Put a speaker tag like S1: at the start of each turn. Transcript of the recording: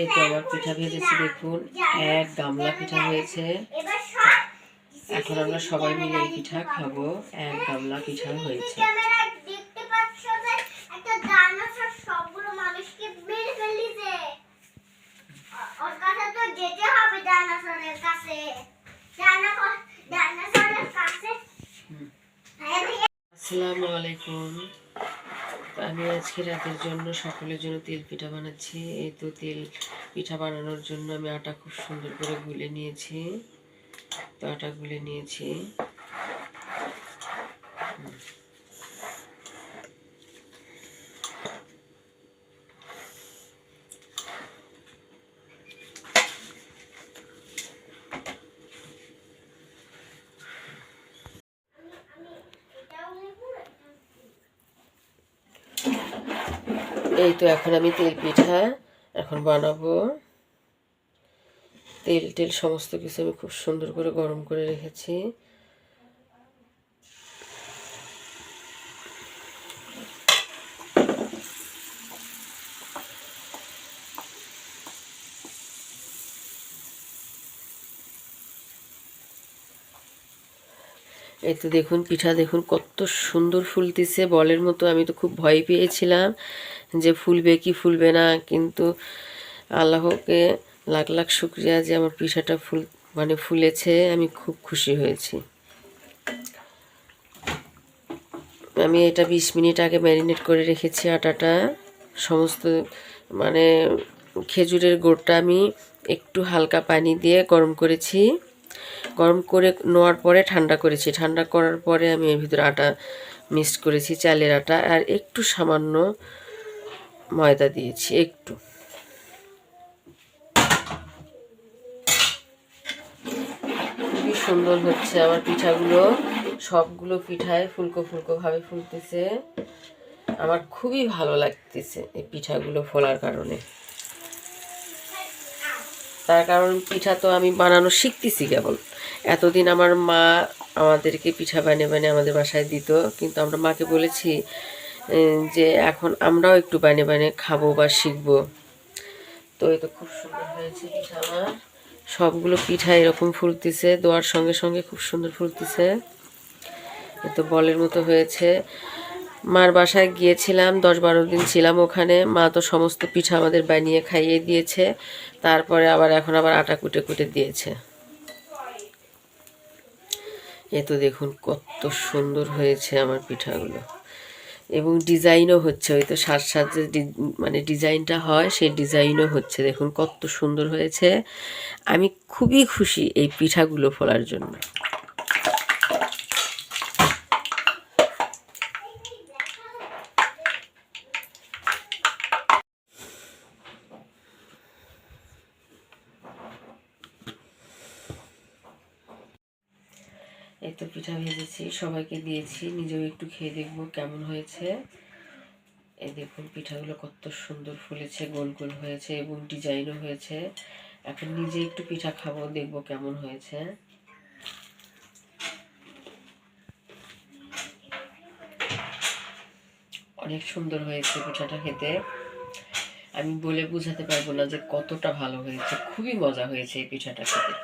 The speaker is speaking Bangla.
S1: এই তো পিঠা ভেজেছি, দেখুন, এক গামলা পিঠা হয়েছে। এখন আমরা সবাই মিলে এই পিঠা খাব, এক গামলা পিঠা হয়েছে। আসসালামু আলাইকুম। আমি আজকে রাতের জন্য সকলের জন্য তেল পিঠা বানাচ্ছি। এই তো তেল পিঠা বানানোর জন্য আমি আটা খুব সুন্দর করে গুলে নিয়েছি। তো আটা গুলে নিয়েছি। এই তো এখন আমি তেল পিঠা এখন বানাবো। তেল টেল সমস্ত কিছু আমি খুব সুন্দর করে গরম করে রেখেছি। এই তো দেখুন, পিঠা দেখুন, কত সুন্দর ফুলতেছে। বলের মতো আমি তো খুব ভয় পেয়েছিলাম যে ফুলবে কি ফুলবে না, কিন্তু আল্লাহকে লাখ লাখ শুক্রিয়া যে আমার পিঠাটা ফুল মানে ফুলেছে, আমি খুব খুশি হয়েছি। আমি এটা বিশ মিনিট আগে ম্যারিনেট করে রেখেছি আটাটা। সমস্ত মানে খেজুরের গোড়টা আমি একটু হালকা পানি দিয়ে গরম করেছি। গরম করে নেওয়ার পরে ঠান্ডা করেছি। ঠান্ডা করার পরে আমি এর ভিতরে আটা মিক্স করেছি, চালের আটা, আর একটু সামান্য ময়দা দিয়েছি, একটু। খুবই সুন্দর হচ্ছে আমার পিঠাগুলো। সবগুলো পিঠায় ফুলকো ফুলকো ভাবে ফুলতেছে। আমার খুবই ভালো লাগতেছে এই পিঠাগুলো ফোলার কারণে। তার কারণ পিঠা তো আমি বানানো শিখতেছি কেবল। এতদিন আমার মা আমাদেরকে পিঠা বানিয়ে বানিয়ে আমাদের বাসায় দিত, কিন্তু আমরা মাকে বলেছি যে এখন আমরাও একটু বানিয়ে বানিয়ে খাব বা শিখব। তো এই তো খুব সুন্দর হয়েছে পিঠা আমার। সবগুলো পিঠা এরকম ফুলতেছে, দোয়ার সঙ্গে সঙ্গে খুব সুন্দর ফুলতেছে। এ তো বলের মতো হয়েছে। মার বাসায় গিয়েছিলাম, দশ বারো দিন ছিলাম ওখানে। মা তো সমস্ত পিঠা আমাদের বানিয়ে খাইয়ে দিয়েছে, তারপরে আবার এখন আবার আটা কুটে কুটে দিয়েছে। এ তো দেখুন কত সুন্দর হয়েছে আমার পিঠাগুলো। এবং ডিজাইনও হচ্ছে, ওই তো সাজ সাজে মানে ডিজাইনটা হয়, সেই ডিজাইনও হচ্ছে। দেখুন কত সুন্দর হয়েছে। আমি খুবই খুশি এই পিঠাগুলো ফোলার জন্য। এই তো পিঠা ভেজেছি, সবাইকে দিয়েছি, নিজেও একটু খেয়ে দেখব কেমন হয়েছে। এই দেখুন পিঠাগুলো কত সুন্দর ফুলেছে, গোল গোল হয়েছে এবং ডিজাইনও হয়েছে। এখন নিজে একটু পিঠা খাব, দেখব কেমন হয়েছে। অনেক সুন্দর হয়েছে পিঠাটা খেতে। আমি বলে বোঝাতে পারব না যে কতটা ভালো হয়েছে, খুবই মজা হয়েছে এই পিঠাটা খেতে।